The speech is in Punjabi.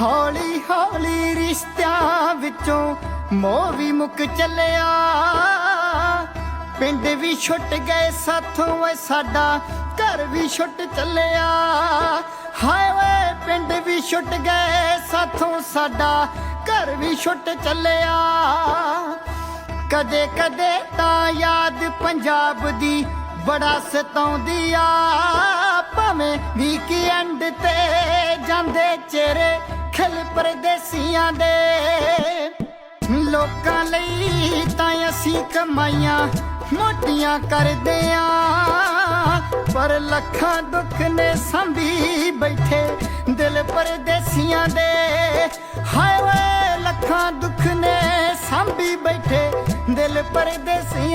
ਹੌਲੀ ਹੌਲੀ ਰਿਸ਼ਤਿਆਂ ਵਿੱਚੋਂ ਮੋਹ ਵੀ ਮੁੱਕ ਚੱਲਿਆ। ਪਿੰਡ ਵੀ ਛੁੱਟ ਗਏ, ਸਾਥੋਂ ਓਏ ਸਾਡਾ ਘਰ ਵੀ ਛੁੱਟ ਚੱਲਿਆ। ਹਾਏ ਓਏ, ਪਿੰਡ ਵੀ ਛੁੱਟ ਗਏ, ਸਾਥੋਂ ਸਾਡਾ ਘਰ ਵੀ ਛੁੱਟ ਚੱਲਿਆ। ਕਦੇ ਕਦੇ ਤਾਂ ਯਾਦ ਪੰਜਾਬ ਦੀ ਬੜਾ ਸਤਾਉਂਦੀ ਆ। ਭਾਵੇਂ ਵੀਕਐਂਡ ਤੇ ਜਾਂਦੇ ਚਿਹਰੇ ਖਿਲ ਪਰਦੇਸੀਆਂ ਦੇ ਲੋਕਾਂ ਲਈ ਤਾਂ ਅਸੀਂ ਕਮਾਈਆਂ ਮੋਟੀਆਂ ਕਰਦੇ ਆ। ਪਰ ਲੱਖਾਂ ਦੁੱਖ ਨੇ ਸੰਭੀ ਬੈਠੇ ਦਿਲ ਪਰਦੇਸੀਆਂ ਦੇ। ਹਾਏ ਲੱਖਾਂ ਦੁੱਖ ਨੇ ਸੰਭੀ ਬੈਠੇ ਦਿਲ ਪਰਦੇਸੀਆਂ